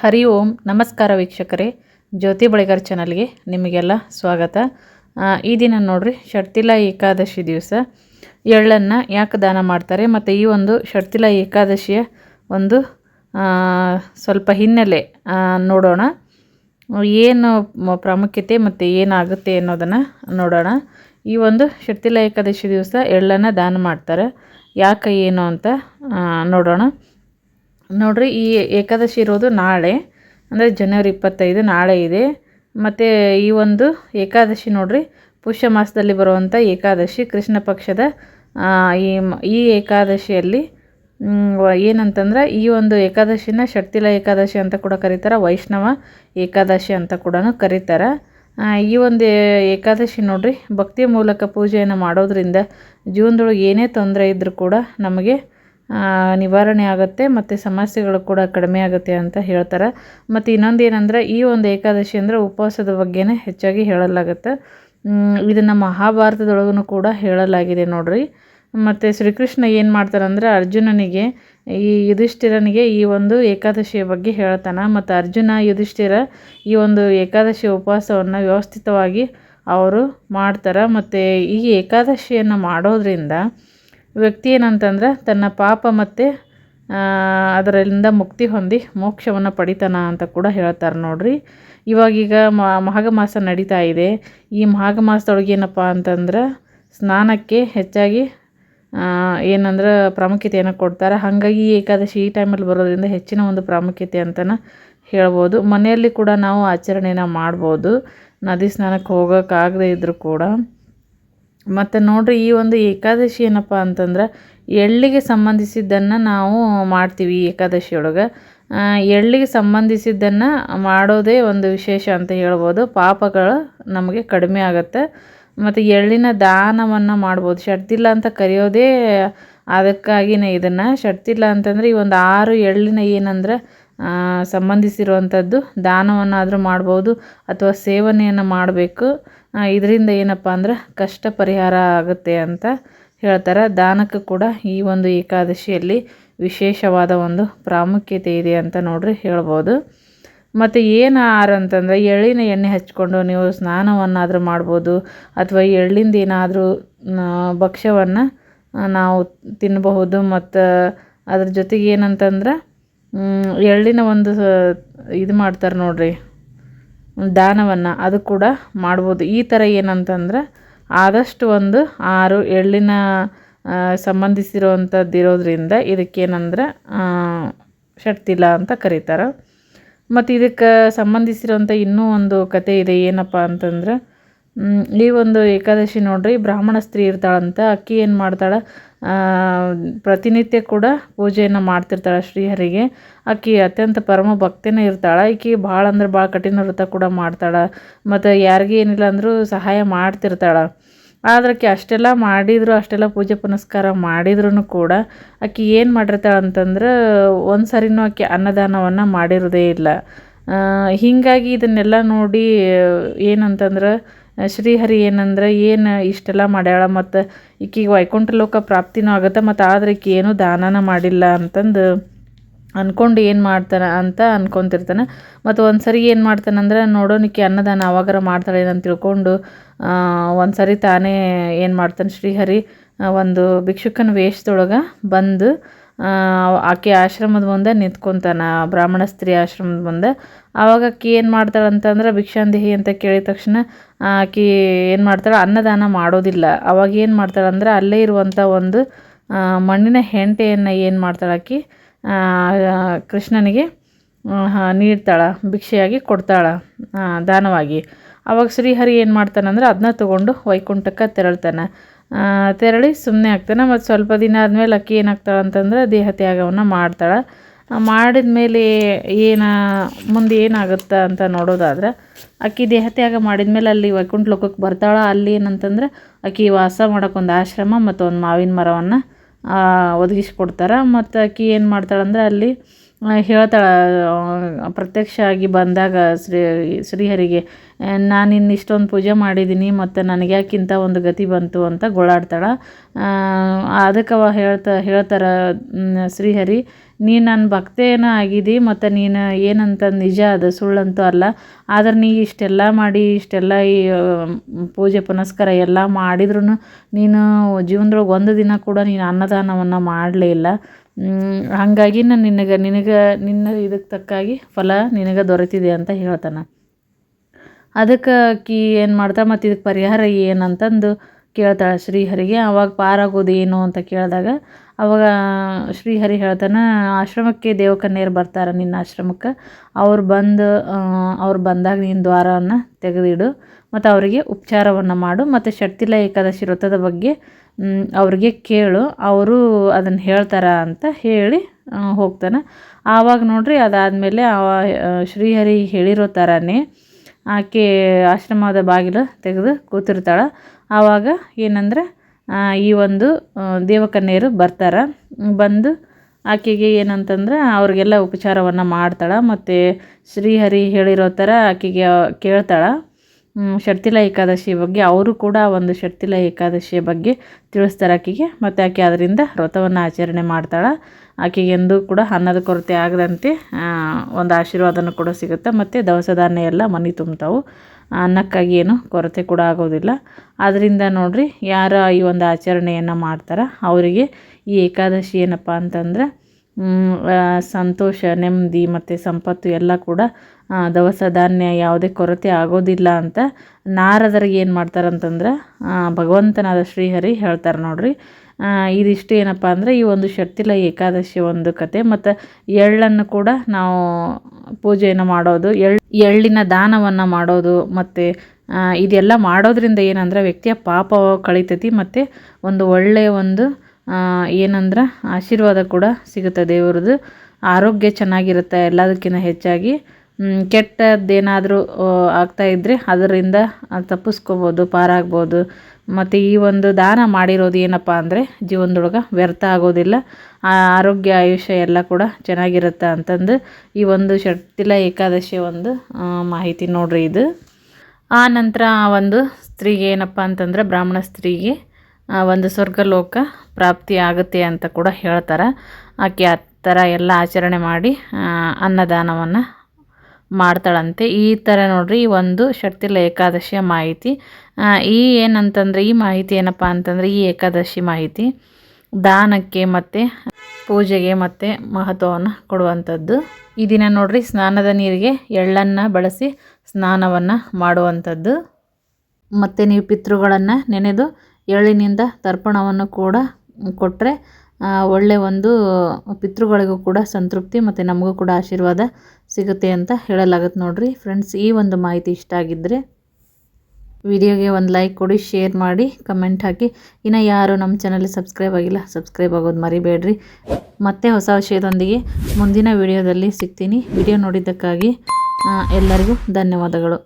ಹರಿ ಓಂ. ನಮಸ್ಕಾರ ವೀಕ್ಷಕರೇ. ಜ್ಯೋತಿ ಬಳಿಗಾರ್ ಚಾನಲ್ಗೆ ನಿಮಗೆಲ್ಲ ಸ್ವಾಗತ. ಈ ದಿನ ನೋಡ್ರಿ ಷಡ್ತಿಲ ಏಕಾದಶಿ ದಿವಸ. ಎಳ್ಳನ್ನು ಯಾಕೆ ದಾನ ಮಾಡ್ತಾರೆ ಮತ್ತು ಈ ಒಂದು ಷಡ್ತಿಲ ಏಕಾದಶಿಯ ಒಂದು ಸ್ವಲ್ಪ ಹಿನ್ನೆಲೆ ನೋಡೋಣ. ಏನು ಪ್ರಾಮುಖ್ಯತೆ ಮತ್ತು ಏನಾಗುತ್ತೆ ಅನ್ನೋದನ್ನು ನೋಡೋಣ. ಈ ಒಂದು ಷಡ್ತಿಲ ಏಕಾದಶಿ ದಿವಸ ಎಳ್ಳನ್ನು ದಾನ ಮಾಡ್ತಾರೆ. ಯಾಕೆ ಏನು ಅಂತ ನೋಡೋಣ. ನೋಡ್ರಿ, ಈ ಏಕಾದಶಿ ಇರೋದು ನಾಳೆ, ಅಂದರೆ ಜನವರಿ ಇಪ್ಪತ್ತೈದು ನಾಳೆ ಇದೆ. ಮತ್ತು ಈ ಒಂದು ಏಕಾದಶಿ ನೋಡಿರಿ, ಪುಷ್ಯ ಮಾಸದಲ್ಲಿ ಬರುವಂಥ ಏಕಾದಶಿ ಕೃಷ್ಣ ಪಕ್ಷದ ಈ ಈ ಏಕಾದಶಿಯಲ್ಲಿ ಏನಂತಂದ್ರೆ ಈ ಒಂದು ಏಕಾದಶಿನ ಷಟ್ತಿಲ ಏಕಾದಶಿ ಅಂತ ಕೂಡ ಕರೀತಾರೆ, ವೈಷ್ಣವ ಏಕಾದಶಿ ಅಂತ ಕೂಡ ಕರೀತಾರೆ. ಈ ಒಂದು ಏಕಾದಶಿ ನೋಡ್ರಿ, ಭಕ್ತಿಯ ಮೂಲಕ ಪೂಜೆಯನ್ನು ಮಾಡೋದ್ರಿಂದ ಜೀವನದೊಳಗೆ ಏನೇ ತೊಂದರೆ ಇದ್ದರೂ ಕೂಡ ನಮಗೆ ನಿವಾರಣೆ ಆಗುತ್ತೆ ಮತ್ತು ಸಮಸ್ಯೆಗಳು ಕೂಡ ಕಡಿಮೆ ಆಗುತ್ತೆ ಅಂತ ಹೇಳ್ತಾರೆ. ಮತ್ತು ಇನ್ನೊಂದು ಏನಂದರೆ, ಈ ಒಂದು ಏಕಾದಶಿ ಅಂದರೆ ಉಪವಾಸದ ಬಗ್ಗೆನೇ ಹೆಚ್ಚಾಗಿ ಹೇಳಲಾಗುತ್ತೆ. ಇದನ್ನು ಮಹಾಭಾರತದೊಳಗೂ ಕೂಡ ಹೇಳಲಾಗಿದೆ ನೋಡ್ರಿ. ಮತ್ತು ಶ್ರೀಕೃಷ್ಣ ಏನು ಮಾಡ್ತಾರಂದ್ರೆ ಅರ್ಜುನನಿಗೆ, ಈ ಯುಧಿಷ್ಠಿರನಿಗೆ ಈ ಒಂದು ಏಕಾದಶಿಯ ಬಗ್ಗೆ ಹೇಳ್ತಾನೆ. ಮತ್ತು ಅರ್ಜುನ, ಯುಧಿಷ್ಠಿರ ಈ ಒಂದು ಏಕಾದಶಿ ಉಪವಾಸವನ್ನು ವ್ಯವಸ್ಥಿತವಾಗಿ ಅವರು ಮಾಡ್ತಾರೆ. ಮತ್ತು ಈ ಏಕಾದಶಿಯನ್ನು ಮಾಡೋದ್ರಿಂದ ವ್ಯಕ್ತಿ ಏನಂತಂದ್ರೆ ತನ್ನ ಪಾಪ ಮತ್ತು ಅದರಿಂದ ಮುಕ್ತಿ ಹೊಂದಿ ಮೋಕ್ಷವನ್ನು ಪಡಿತಾನ ಅಂತ ಕೂಡ ಹೇಳ್ತಾರೆ ನೋಡ್ರಿ. ಇವಾಗೀಗ ಮಾಘ ಮಾಸ ನಡೀತಾ ಇದೆ. ಈ ಮಾಘ ಮಾಸದೊಳಗೆ ಏನಪ್ಪ ಅಂತಂದ್ರೆ ಸ್ನಾನಕ್ಕೆ ಹೆಚ್ಚಾಗಿ ಏನಂದ್ರೆ ಪ್ರಾಮುಖ್ಯತೆಯನ್ನು ಕೊಡ್ತಾರೆ. ಹಾಗಾಗಿ ಏಕಾದಶಿ ಈ ಟೈಮಲ್ಲಿ ಬರೋದ್ರಿಂದ ಹೆಚ್ಚಿನ ಒಂದು ಪ್ರಾಮುಖ್ಯತೆ ಅಂತಲೇ ಹೇಳ್ಬೋದು. ಮನೆಯಲ್ಲಿ ಕೂಡ ನಾವು ಆಚರಣೆನ ಮಾಡ್ಬೋದು. ನದಿ ಸ್ನಾನಕ್ಕೆ ಹೋಗೋಕ್ಕಾಗದೇ ಇದ್ದರೂ ಕೂಡ. ಮತ್ತು ನೋಡಿರಿ ಈ ಒಂದು ಏಕಾದಶಿ ಏನಪ್ಪ ಅಂತಂದ್ರೆ ಎಳ್ಳಿಗೆ ಸಂಬಂಧಿಸಿದ್ದನ್ನು ನಾವು ಮಾಡ್ತೀವಿ ಈ ಏಕಾದಶಿಯೊಳಗೆ ಎಳ್ಳಿಗೆ ಸಂಬಂಧಿಸಿದ್ದನ್ನು ಮಾಡೋದೇ ಒಂದು ವಿಶೇಷ ಅಂತ ಹೇಳ್ಬೋದು. ಪಾಪಗಳು ನಮಗೆ ಕಡಿಮೆ ಆಗುತ್ತೆ. ಮತ್ತು ಎಳ್ಳಿನ ದಾನವನ್ನು ಮಾಡ್ಬೋದು. ಷಡ್ತಿಲ್ಲ ಅಂತ ಕರೆಯೋದೇ ಅದಕ್ಕಾಗಿನೇ ಇದನ್ನು. ಷಡ್ತಿಲ್ಲ ಅಂತಂದರೆ ಈ ಒಂದು ಆರು ಎಳ್ಳಿನ ಏನಂದ್ರೆ ಸಂಬಂಧಿಸಿರುವಂಥದ್ದು ದಾನವನ್ನಾದರೂ ಮಾಡ್ಬೋದು ಅಥವಾ ಸೇವನೆಯನ್ನು ಮಾಡಬೇಕು. ಇದರಿಂದ ಏನಪ್ಪ ಅಂದ್ರೆ ಕಷ್ಟ ಪರಿಹಾರ ಆಗುತ್ತೆ ಅಂತ ಹೇಳ್ತಾರೆ. ದಾನಕ್ಕೆ ಕೂಡ ಈ ಒಂದು ಏಕಾದಶಿಯಲ್ಲಿ ವಿಶೇಷವಾದ ಒಂದು ಪ್ರಾಮುಖ್ಯತೆ ಇದೆ ಅಂತ ನೋಡ್ರಿ ಹೇಳ್ಬೋದು. ಮತ್ತು ಏನು ಆಹಾರ ಅಂತಂದರೆ ಎಳ್ಳಿನ ಎಣ್ಣೆ ಹಚ್ಕೊಂಡು ನೀವು ಸ್ನಾನವನ್ನಾದರೂ ಮಾಡ್ಬೋದು, ಅಥವಾ ಎಳ್ಳಿಂದ ಏನಾದರೂ ಭಕ್ಷ್ಯವನ್ನು ನಾವು ತಿನ್ನಬಹುದು ಮತ್ತು ಅದ್ರ ಜೊತೆಗೆ ಏನಂತಂದ್ರೆ ಎಳ್ಳಿನ ಒಂದು ಇದು ಮಾಡ್ತಾರೆ ನೋಡ್ರಿ. ದಾನವನ್ನು ಅದು ಕೂಡ ಮಾಡ್ಬೋದು. ಈ ಥರ ಏನಂತಂದ್ರೆ ಆದಷ್ಟು ಒಂದು ಆರು ಎಳ್ಳಿನ ಸಂಬಂಧಿಸಿರುವಂಥದ್ದು ಇರೋದರಿಂದ ಇದಕ್ಕೇನಂದ್ರೆ ಷಟ್ತಿಲ ಅಂತ ಕರೀತಾರೆ. ಮತ್ತು ಇದಕ್ಕೆ ಸಂಬಂಧಿಸಿರುವಂಥ ಇನ್ನೂ ಒಂದು ಕತೆ ಇದೆ ಏನಪ್ಪ ಅಂತಂದ್ರೆ ಈ ಒಂದು ಏಕಾದಶಿ ನೋಡ್ರಿ, ಬ್ರಾಹ್ಮಣ ಸ್ತ್ರೀ ಇರ್ತಾಳಂತ, ಅಕ್ಕಿ ಏನು ಮಾಡ್ತಾಳೆ? ಪ್ರತಿನಿತ್ಯ ಕೂಡ ಪೂಜೆಯನ್ನು ಮಾಡ್ತಿರ್ತಾಳೆ ಶ್ರೀಹರಿಗೆ. ಆಕಿ ಅತ್ಯಂತ ಪರಮ ಭಕ್ತಿನೇ ಇರ್ತಾಳೆ. ಈಕಿ ಭಾಳ ಅಂದ್ರೆ ಭಾಳ ಕಠಿಣ ವ್ರತ ಕೂಡ ಮಾಡ್ತಾಳೆ. ಮತ್ತು ಯಾರಿಗೆ ಏನಿಲ್ಲ ಅಂದರೂ ಸಹಾಯ ಮಾಡ್ತಿರ್ತಾಳೆ. ಆದ್ರೆ ಆಕಿ ಅಷ್ಟೆಲ್ಲ ಮಾಡಿದ್ರು, ಅಷ್ಟೆಲ್ಲ ಪೂಜೆ ಪುನಸ್ಕಾರ ಮಾಡಿದ್ರೂ ಕೂಡ ಆಕೆ ಏನು ಮಾಡಿರ್ತಾಳೆ ಅಂತಂದ್ರೆ ಒಂದು ಸರಿನೂ ಆಕೆ ಅನ್ನದಾನವನ್ನು ಮಾಡಿರೋದೇ ಇಲ್ಲ. ಹೀಗಾಗಿ ಇದನ್ನೆಲ್ಲ ನೋಡಿ ಏನಂತಂದ್ರೆ ಶ್ರೀಹರಿ ಏನಂದ್ರೆ, ಏನು ಇಷ್ಟೆಲ್ಲ ಮಾಡ್ಯಾಳ ಮತ್ತು ಈಕಿಗೆ ವೈಕುಂಠ ಲೋಕ ಪ್ರಾಪ್ತಿನೂ ಆಗುತ್ತೆ ಮತ್ತು ಆದ್ರೆ ಈಕೆ ಏನೂ ದಾನನ ಮಾಡಿಲ್ಲ ಅಂತಂದು ಅಂದ್ಕೊಂಡು ಏನು ಮಾಡ್ತಾನೆ ಅಂತ ಅಂದ್ಕೊತಿರ್ತಾನೆ ಮತ್ತು ಒಂದು ಸರಿ ಏನು ಮಾಡ್ತಾನಂದ್ರೆ ನೋಡೋನಿಕ್ಕೆ ಅನ್ನದಾನ ಅವಾಗಾರ ಮಾಡ್ತಾಳೆ ಅಂತ ತಿಳ್ಕೊಂಡು ಒಂದು ಸರಿ ತಾನೇ ಏನು ಮಾಡ್ತಾನೆ ಶ್ರೀಹರಿ ಒಂದು ಭಿಕ್ಷುಕನ ವೇಷದೊಳಗೆ ಬಂದು ಆಕೆ ಆಶ್ರಮದ ಮುಂದೆ ನಿಂತ್ಕೊಂತಾನ, ಬ್ರಾಹ್ಮಣ ಸ್ತ್ರೀ ಆಶ್ರಮದ ಮುಂದೆ. ಆವಾಗ ಆಕೆ ಏನು ಮಾಡ್ತಾಳೆ ಅಂತಂದ್ರೆ ಭಿಕ್ಷಾಂದೇಹಿ ಅಂತ ಕೇಳಿದ ತಕ್ಷಣ ಆಕಿ ಏನು ಮಾಡ್ತಾಳೆ, ಅನ್ನದಾನ ಮಾಡೋದಿಲ್ಲ. ಅವಾಗ ಏನು ಮಾಡ್ತಾಳೆ ಅಂದ್ರೆ ಅಲ್ಲೇ ಇರುವಂಥ ಒಂದು ಮಣ್ಣಿನ ಹೆಂಟೆಯನ್ನು ಏನು ಮಾಡ್ತಾಳೆ ಆಕಿ ಕೃಷ್ಣನಿಗೆ ನೀಡ್ತಾಳೆ, ಭಿಕ್ಷೆಯಾಗಿ ಕೊಡ್ತಾಳೆ ದಾನವಾಗಿ. ಅವಾಗ ಶ್ರೀಹರಿ ಏನು ಮಾಡ್ತಾನಂದ್ರೆ ಅದನ್ನ ತಗೊಂಡು ವೈಕುಂಠಕ್ಕೆ ತೆರಳ್ತಾನೆ. ತೆರಳಿ ಸುಮ್ಮನೆ ಆಗ್ತಾನೆ. ಮತ್ತು ಸ್ವಲ್ಪ ದಿನ ಆದಮೇಲೆ ಅಕ್ಕಿ ಏನಾಗ್ತಾಳೆ ಅಂತಂದ್ರೆ ದೇಹ ತ್ಯಾಗವನ್ನು ಮಾಡ್ತಾಳೆ. ಮಾಡಿದ ಮೇಲೆ ಏನು, ಮುಂದೆ ಏನಾಗುತ್ತೆ ಅಂತ ನೋಡೋದಾದ್ರೆ, ಅಕ್ಕಿ ದೇಹ ತ್ಯಾಗ ಮಾಡಿದ ಮೇಲೆ ಅಲ್ಲಿ ವೈಕುಂಠ ಲೋಕಕ್ಕೆ ಬರ್ತಾಳೆ. ಅಲ್ಲಿ ಏನಂತಂದ್ರೆ, ಅಕ್ಕಿ ವಾಸ ಮಾಡೋಕ್ಕೊಂದು ಆಶ್ರಮ ಮತ್ತು ಒಂದು ಮಾವಿನ ಮರವನ್ನು ಒದಗಿಸ್ಕೊಡ್ತಾರೆ. ಮತ್ತು ಅಕ್ಕಿ ಏನು ಮಾಡ್ತಾಳಂದ್ರೆ ಅಲ್ಲಿ ಹೇಳ್ತಾಳೆ ಪ್ರತ್ಯಕ್ಷ ಆಗಿ ಬಂದಾಗ ಶ್ರೀ, ಶ್ರೀಹರಿಗೆ ನಾನು ಇನ್ನು ಇಷ್ಟೊಂದು ಪೂಜೆ ಮಾಡಿದ್ದೀನಿ ಮತ್ತು ನನಗೆ ಯಾಕಿಂತ ಒಂದು ಗತಿ ಬಂತು ಅಂತ ಗೋಳಾಡ್ತಾಳೆ. ಅದಕ್ಕೆ ಅವ ಹೇಳ್ತಾ, ಹೇಳ್ತಾರೆ ಶ್ರೀಹರಿ ನೀ ನನ್ನ ಭಕ್ತೇನ ಆಗಿದಿ, ಮತ್ತು ನೀನು ಏನಂತ ನಿಜ ಅದು, ಸುಳ್ಳಂತೂ ಅಲ್ಲ. ಆದ್ರೆ ನೀ ಇಷ್ಟೆಲ್ಲ ಮಾಡಿ, ಇಷ್ಟೆಲ್ಲ ಈ ಪೂಜೆ ಪುನಸ್ಕಾರ ಎಲ್ಲ ಮಾಡಿದ್ರೂ ನೀನು ಜೀವನದೊಳಗೆ ಒಂದು ದಿನ ಕೂಡ ನೀನು ಅನ್ನದಾನವನ್ನು ಮಾಡಲೇ ಇಲ್ಲ. ಹಾಗಾಗಿ ನಾನು ನಿನಗೆ ನಿನಗೆ, ನಿನ್ನ ಇದಕ್ಕೆ ತಕ್ಕಾಗಿ ಫಲ ನಿನಗೆ ದೊರೆತಿದೆ ಅಂತ ಹೇಳ್ತಾನೆ. ಅದಕ್ಕೆ ಆಕಿ ಏನು ಮಾಡ್ತಾ ಮತ್ತು ಇದಕ್ಕೆ ಪರಿಹಾರ ಏನಂತಂದು ಕೇಳ್ತಾಳೆ. ಶ್ರೀಹರಿಗೆ ಅವಾಗ ಪಾರಾಗೋದು ಏನು ಅಂತ ಕೇಳಿದಾಗ ಅವಾಗ ಶ್ರೀಹರಿ ಹೇಳ್ತಾನೆ, ಆಶ್ರಮಕ್ಕೆ ದೇವಕನ್ಯರು ಬರ್ತಾರೆ ನಿನ್ನ ಆಶ್ರಮಕ್ಕೆ. ಅವ್ರು ಬಂದು ಅವ್ರು ಬಂದಾಗ ನೀನು ದ್ವಾರವನ್ನು ತೆಗೆದಿಡು ಮತ್ತು ಅವರಿಗೆ ಉಪಚಾರವನ್ನು ಮಾಡು, ಮತ್ತು ಶಕ್ತಿಲ ಏಕಾದಶಿ ವ್ರತದ ಬಗ್ಗೆ ಅವ್ರಿಗೆ ಕೇಳು, ಅವರು ಅದನ್ನು ಹೇಳ್ತಾರೆ ಅಂತ ಹೇಳಿ ಹೋಗ್ತಾನೆ. ಆವಾಗ ನೋಡಿರಿ ಅದಾದಮೇಲೆ ಅವ ಶ್ರೀಹರಿ ಹೇಳಿರೋ ಥರನೇ ಆಕೆ ಆಶ್ರಮದ ಬಾಗಿಲು ತೆಗೆದು ಕೂತಿರ್ತಾಳೆ. ಆವಾಗ ಏನಂದ್ರೆ ಈ ಒಂದು ದೇವಕನ್ಯರು ಬರ್ತಾರೆ. ಬಂದು ಆಕೆಗೆ ಏನಂತಂದ್ರೆ, ಅವ್ರಿಗೆಲ್ಲ ಉಪಚಾರವನ್ನು ಮಾಡ್ತಾಳೆ. ಮತ್ತು ಶ್ರೀಹರಿ ಹೇಳಿರೋ ಥರ ಆಕೆಗೆ ಕೇಳ್ತಾಳೆ. ಶರ್ತಿಲ ಏಕಾದಶಿ ಬಗ್ಗೆ ಅವರು ಕೂಡ ಒಂದು ಶರ್ತಿಲ ಏಕಾದಶಿಯ ಬಗ್ಗೆ ತಿಳಿಸ್ತಾರೆ ಆಕೆಗೆ. ಮತ್ತು ಆಕೆ ಅದರಿಂದ ವ್ರತವನ್ನು ಆಚರಣೆ ಮಾಡ್ತಾಳೆ. ಆಕೆಗೆ ಎಂದೂ ಕೂಡ ಅನ್ನದ ಕೊರತೆ ಆಗದಂತೆ ಒಂದು ಆಶೀರ್ವಾದನೂ ಕೂಡ ಸಿಗುತ್ತೆ. ಮತ್ತು ದವಸ ಧಾನ್ಯ ಎಲ್ಲ ಮನೆ ತುಂಬ್ತಾವೆ. ಅನ್ನಕ್ಕಾಗಿ ಏನು ಕೊರತೆ ಕೂಡ ಆಗೋದಿಲ್ಲ. ಆದ್ದರಿಂದ ನೋಡಿರಿ, ಯಾರು ಈ ಒಂದು ಆಚರಣೆಯನ್ನು ಮಾಡ್ತಾರೆ, ಅವರಿಗೆ ಈ ಏಕಾದಶಿ ಏನಪ್ಪ ಅಂತಂದ್ರೆ ಸಂತೋಷ, ನೆಮ್ಮದಿ ಮತ್ತು ಸಂಪತ್ತು ಎಲ್ಲ ಕೂಡ ದವಸ ಧಾನ್ಯ ಯಾವುದೇ ಕೊರತೆ ಆಗೋದಿಲ್ಲ ಅಂತ ನಾರದರಿಗೆ ಏನು ಮಾಡ್ತಾರಂತಂದ್ರೆ ಭಗವಂತನಾದ ಶ್ರೀಹರಿ ಹೇಳ್ತಾರೆ ನೋಡಿರಿ. ಇದಿಷ್ಟು ಏನಪ್ಪ ಅಂದರೆ ಈ ಒಂದು ಶಕ್ತಿಲ ಏಕಾದಶಿ ಒಂದು ಕತೆ ಮತ್ತು ಎಳ್ಳನ್ನು ಕೂಡ ನಾವು ಪೂಜೆಯನ್ನು ಮಾಡೋದು ಎಳ್ಳು ಎಳ್ಳಿನ ದಾನವನ್ನು ಮಾಡೋದು ಮತ್ತು ಇದೆಲ್ಲ ಮಾಡೋದ್ರಿಂದ ಏನಂದ್ರೆ ವ್ಯಕ್ತಿಯ ಪಾಪ ಕಳಿತೈತಿ ಮತ್ತು ಒಂದು ಒಳ್ಳೆಯ ಒಂದು ಏನಂದ್ರೆ ಆಶೀರ್ವಾದ ಕೂಡ ಸಿಗುತ್ತೆ ದೇವ್ರದ್ದು. ಆರೋಗ್ಯ ಚೆನ್ನಾಗಿರುತ್ತೆ ಎಲ್ಲದಕ್ಕಿಂತ ಹೆಚ್ಚಾಗಿ. ಕೆಟ್ಟದ್ದೇನಾದರೂ ಆಗ್ತಾಯಿದ್ರೆ ಅದರಿಂದ ತಪ್ಪಿಸ್ಕೋಬೋದು, ಪಾರಾಗ್ಬೋದು. ಮತ್ತು ಈ ಒಂದು ದಾನ ಮಾಡಿರೋದು ಏನಪ್ಪ ಅಂದರೆ ಜೀವನದೊಳಗೆ ವ್ಯರ್ಥ ಆಗೋದಿಲ್ಲ. ಆರೋಗ್ಯ, ಆಯುಷ್ಯ ಎಲ್ಲ ಕೂಡ ಚೆನ್ನಾಗಿರುತ್ತೆ ಅಂತಂದು ಈ ಒಂದು ಷಟ್ತಿಲ ಏಕಾದಶಿ ಒಂದು ಮಾಹಿತಿ ನೋಡ್ರಿ ಇದು. ಆ ನಂತರ ಆ ಒಂದು ಸ್ತ್ರೀಗೆ ಏನಪ್ಪ ಅಂತಂದ್ರೆ ಬ್ರಾಹ್ಮಣ ಸ್ತ್ರೀಗೆ ಒಂದು ಸ್ವರ್ಗಲೋಕ ಪ್ರಾಪ್ತಿ ಆಗುತ್ತೆ ಅಂತ ಕೂಡ ಹೇಳ್ತಾರೆ. ಆಕೆ ಆ ಥರ ಎಲ್ಲ ಆಚರಣೆ ಮಾಡಿ ಅನ್ನದಾನವನ್ನು ಮಾಡ್ತಾಳಂತೆ. ಈ ಥರ ನೋಡ್ರಿ ಈ ಒಂದು ಶಕ್ತಿಲ ಏಕಾದಶಿಯ ಮಾಹಿತಿ. ಈ ಏನಂತಂದರೆ, ಈ ಮಾಹಿತಿ ಏನಪ್ಪ ಅಂತಂದರೆ, ಈ ಏಕಾದಶಿ ಮಾಹಿತಿ. ದಾನಕ್ಕೆ ಮತ್ತು ಪೂಜೆಗೆ ಮತ್ತು ಮಹತ್ವವನ್ನು ಕೊಡುವಂಥದ್ದು. ಈ ದಿನ ನೋಡ್ರಿ ಸ್ನಾನದ ನೀರಿಗೆ ಎಳ್ಳನ್ನು ಬಳಸಿ ಸ್ನಾನವನ್ನು ಮಾಡುವಂಥದ್ದು. ಮತ್ತು ನೀವು ಪಿತೃಗಳನ್ನು ನೆನೆದು ಎಳ್ಳಿನಿಂದ ತರ್ಪಣವನ್ನು ಕೂಡ ಕೊಟ್ಟರೆ ಒಳ್ಳೆಯ ಒಂದು ಪಿತೃಗಳಿಗೂ ಕೂಡ ಸಂತೃಪ್ತಿ ಮತ್ತು ನಮಗೂ ಕೂಡ ಆಶೀರ್ವಾದ ಸಿಗುತ್ತೆ ಅಂತ ಹೇಳಲಾಗುತ್ತೆ ನೋಡಿರಿ. ಫ್ರೆಂಡ್ಸ್ ಈ ಒಂದು ಮಾಹಿತಿ ಇಷ್ಟ ಆಗಿದ್ದರೆ ವಿಡಿಯೋಗೆ ಒಂದು ಲೈಕ್ ಕೊಡಿ ಶೇರ್ ಮಾಡಿ ಕಮೆಂಟ್ ಹಾಕಿ. ಇನ್ನು ಯಾರು ನಮ್ಮ ಚಾನಲ್ ಸಬ್ಸ್ಕ್ರೈಬ್ ಆಗಿಲ್ಲ ಸಬ್ಸ್ಕ್ರೈಬ್ ಆಗೋದು ಮರಿಬೇಡ್ರಿ. ಮತ್ತೆ ಹೊಸ ವಿಷಯದೊಂದಿಗೆ ಮುಂದಿನ ವಿಡಿಯೋದಲ್ಲಿ ಸಿಗ್ತೀನಿ. ವಿಡಿಯೋ ನೋಡಿದ್ದಕ್ಕಾಗಿ ಎಲ್ಲರಿಗೂ ಧನ್ಯವಾದಗಳು.